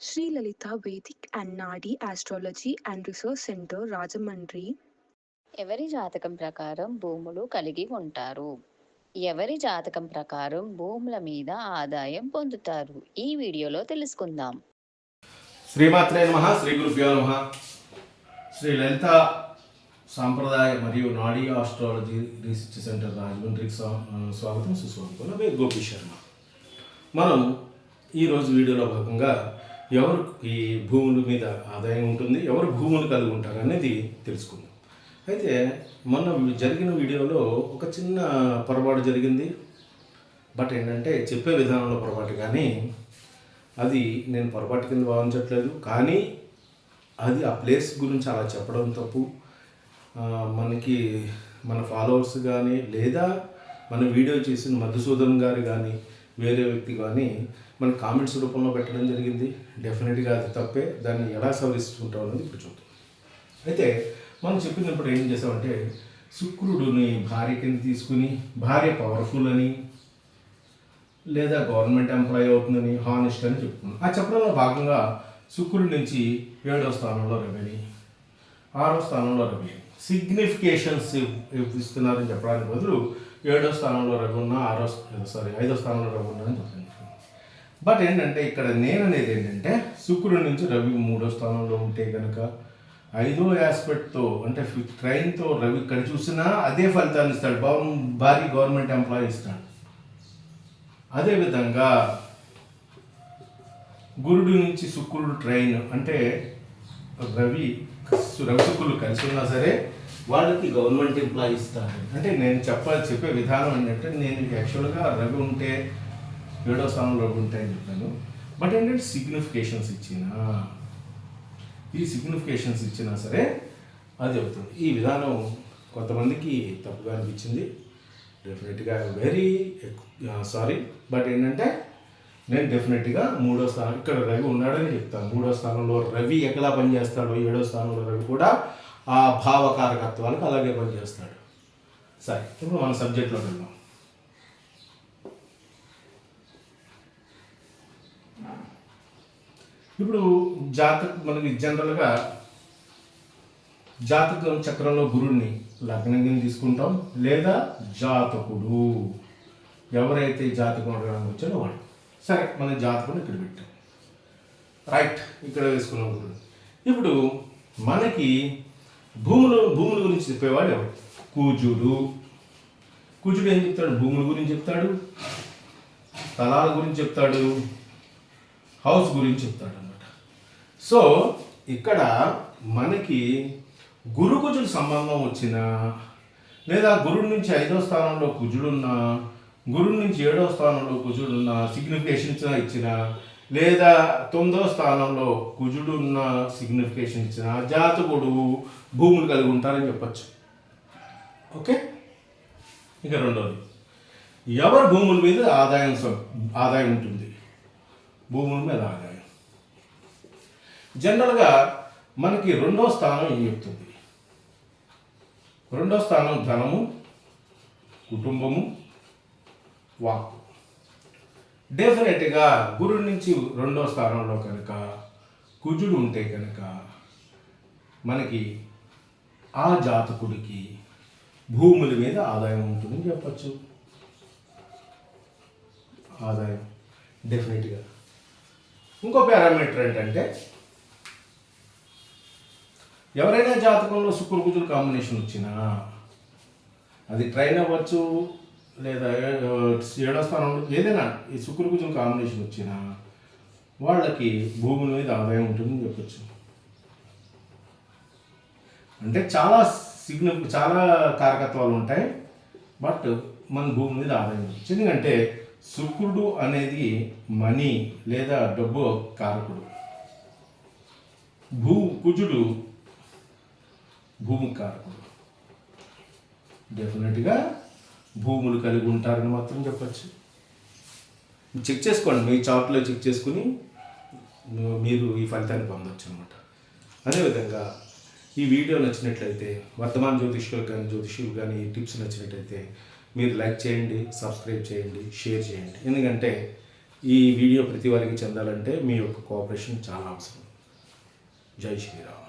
Sri Lalita Vedic and Nadi Astrology and Research Center, Rajamandri. ఎవరి జాతకం ప్రకారం భూములు కలిగి ఉంటారు? ఎవరి జాతకం ప్రకారం భూముల మీద ఆదాయం పొందుతారు? ఈ వీడియోలో తెలుసుకుందాం. శ్రీమాత్రే నమ శ్రీ గురుభ్యో నమ. శ్రీ లలిత సాంప్రదాయ మరియు నాడీ ఆస్ట్రాలజీ రీసెర్చ్ సెంటర్ రాజమండ్రికి స్వా స్వాగతం సుస్వాగతం. నా పేరు గోపి శర్మ. మనం ఈరోజు వీడియోలో భాగంగా ఎవరు ఈ భూముల మీద ఆదాయం ఉంటుంది ఎవరు భూములు కలిగి ఉంటారు అనేది తెలుసుకుందాం. అయితే మొన్న జరిగిన వీడియోలో ఒక చిన్న పొరపాటు జరిగింది. బట్ ఏంటంటే చెప్పే విధానంలో పొరపాటు కానీ అది నేను పొరపాటు కింద భావించట్లేదు. కానీ అది ఆ ప్లేస్ గురించి అలా చెప్పడం తప్పు. మనకి మన ఫాలోవర్స్ కానీ లేదా మన వీడియో చేసిన మధుసూదన్ గారు కానీ వేరే వ్యక్తి కానీ మన కామెంట్స్ రూపంలో పెట్టడం జరిగింది. డెఫినెట్గా అది తప్పే. దాన్ని ఎలా సవరిస్తుంటాం అనేది ఇప్పుడు చూద్దాం. అయితే మనం చెప్పినప్పుడు ఏం చేసామంటే శుక్రుడుని భార్య కింద తీసుకుని భార్య పవర్ఫుల్ అని లేదా గవర్నమెంట్ ఎంప్లాయీ అవుతుందని హానెస్ట్ అని చెప్పుకున్నాం. ఆ చెప్పడంలో భాగంగా శుక్రుడి నుంచి ఏడో స్థానంలో రవిని ఆరో స్థానంలో రవి సిగ్నిఫికేషన్స్ ఇస్తున్నారని చెప్పడానికి బదులు ఏడో స్థానంలో రవి ఉన్న ఆరో సారీ ఐదో స్థానంలో రవి అని చెప్పాను. బట్ ఏంటంటే ఇక్కడ నేను అనేది ఏంటంటే శుక్రుడి నుంచి రవి మూడో స్థానంలో ఉంటే కనుక ఐదో ఆస్పెక్ట్తో అంటే ఫిఫ్త్ ట్రైన్తో రవి ఇక్కడ చూసినా అదే ఫలితాన్ని ఇస్తాడు. బాబు భారీ గవర్నమెంట్ ఎంప్లాయీ ఇస్తాడు. అదేవిధంగా గురుడు నుంచి శుక్రుడు ట్రైన్ అంటే రవి రవి శుక్రులు కలిసి ఉన్నా సరే వాళ్ళకి గవర్నమెంట్ ఎంప్లాయీ ఇస్తారు. అంటే నేను చెప్పాలి చెప్పే విధానం ఏంటంటే నేను యాక్చువల్గా రవి ఉంటే ఏడో స్థానంలో ఉంటాయని ఉంటే అని చెప్పాను. బట్ ఏంటంటే సిగ్నిఫికేషన్స్ ఇచ్చినా ఈ సిగ్నిఫికేషన్స్ ఇచ్చినా సరే అది అవుతుంది ఈ విధానం కొంతమందికి తప్పుగా అనిపించింది. డెఫినెట్గా వెరీ సారీ బట్ ఏంటంటే నేను డెఫినెట్గా మూడో స్థానం ఇక్కడ రవి ఉన్నాడని చెప్తాను. మూడో స్థానంలో రవి ఎక్కడా పనిచేస్తాడో ఏడో స్థానంలో రవి కూడా ఆ భావకారకత్వాలకు అలాగే పనిచేస్తాడు. సరే ఇప్పుడు మన సబ్జెక్ట్లో వెళ్దాం ఇప్పుడు జాతక మనకి జనరల్గా జాతకం చక్రంలో గురుడిని లగ్నం కింద తీసుకుంటాం లేదా జాతకుడు. ఎవరైతే జాతకం అడగడానికి వచ్చారో వాడు సరే మన జాతకుని ఇక్కడ పెట్టాం. రైట్ ఇక్కడ వేసుకున్నాం గురుడు ఇప్పుడు మనకి భూములు భూముల గురించి చెప్పేవాడు ఎవరు కూజుడు. కూజుడు ఏం చెప్తాడు? భూముల గురించి చెప్తాడు. స్థలాల గురించి చెప్తాడు. హౌస్ గురించి చెప్తాడు అనమాట సో ఇక్కడ మనకి గురు కుజుడు సంబంధం వచ్చిన లేదా గురుడు నుంచి ఐదో స్థానంలో కుజుడున్నా గురుడు నుంచి ఏడో స్థానంలో కుజుడున్నా సిగ్నిఫికేషన్స్ ఇచ్చిన లేదా తొమ్మిదో స్థానంలో కుజుడున్న సిగ్నిఫికేషన్ ఇచ్చిన జాతకుడు భూములు కలిగి ఉంటారని చెప్పచ్చు. ఓకే ఇక రెండోది. ఎవరి భూముల మీద ఆదాయం ఆదాయం ఉంటుంది? భూముల మీద ఆదాయం. జనరల్గా మనకి రెండో స్థానం ఏం చెప్తుంది? రెండో స్థానం ధనము కుటుంబము వాక్కు. డెఫినెట్గా గురుడు నుంచి రెండో స్థానంలో కనుక కుజుడు ఉంటే కనుక మనకి ఆ జాతకుడికి భూముల మీద ఆదాయం ఉంటుందని చెప్పచ్చు. ఆదాయం డెఫినెట్గా ఇంకో పారామీటర్ ఏంటంటే ఎవరైనా జాతకంలో శుక్రకుజుల కాంబినేషన్ వచ్చినా అది ట్రైన్ అవ్వచ్చు లేదా ఏడో స్థానంలో ఏదైనా ఈ శుక్ర కుజం కాంబినేషన్ వచ్చినా వాళ్ళకి భూముల మీద ఆదాయం ఉంటుందని చెప్పచ్చు. అంటే చాలా సిగ్న చాలా కారకత్వాలు ఉంటాయి బట్ మన భూమి మీద ఆదాయం ఉంటుంది ఎందుకంటే శుక్రుడు అనేది మనీ లేదా డబ్బు కారకుడు. భూ కుజుడు భూమి కారకుడు. డెఫినెట్గా భూములు కలిగి ఉంటారని మాత్రం చెప్పచ్చు. చెక్ చేసుకోండి మీ చార్ట్లో చెక్ చేసుకుని మీరు ఈ ఫలితాన్ని పొందొచ్చు అనమాట అదేవిధంగా ఈ వీడియో నచ్చినట్లయితే వర్తమాన జ్యోతిష్యులు కానీ జ్యోతిష్యులు కానీ ఈ టిప్స్ నచ్చినట్లయితే మీరు లైక్ చేయండి సబ్స్క్రైబ్ చేయండి షేర్ చేయండి. ఎందుకంటే ఈ వీడియో ప్రతి వారికి చెందాలంటే మీ యొక్క కోఆపరేషన్ చాలా అవసరం. జై శ్రీరామ్.